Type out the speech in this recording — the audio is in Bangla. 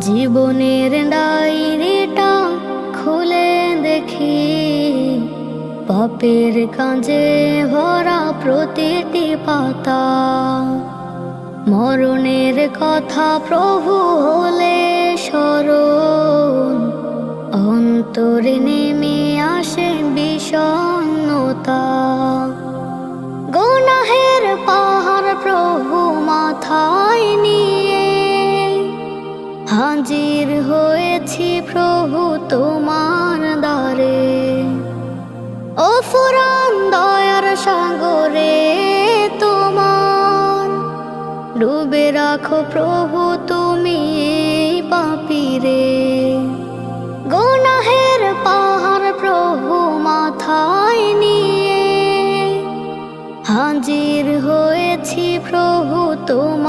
জীবনের ডায়েরিটা খুলে দেখি। পাপের কাজে ভরা প্রতিটি পাতা। মরণের কথা প্রভু হলে স্মরণ। অন্তরে নেমে আসে বিষণ্ণতা। গুনাহের পাহাড় প্রভু মাথায় হাজির হয়েছি প্রভু তোমার দ্বারে। ও ফুরান দয়ার সাগরে তোমার। ডুবে রাখো প্রভু তুমি পাপিরে। গুনাহের পাহাড় প্রভু মাথায় নিয়ে। হাজির হয়েছি প্রভু তোমার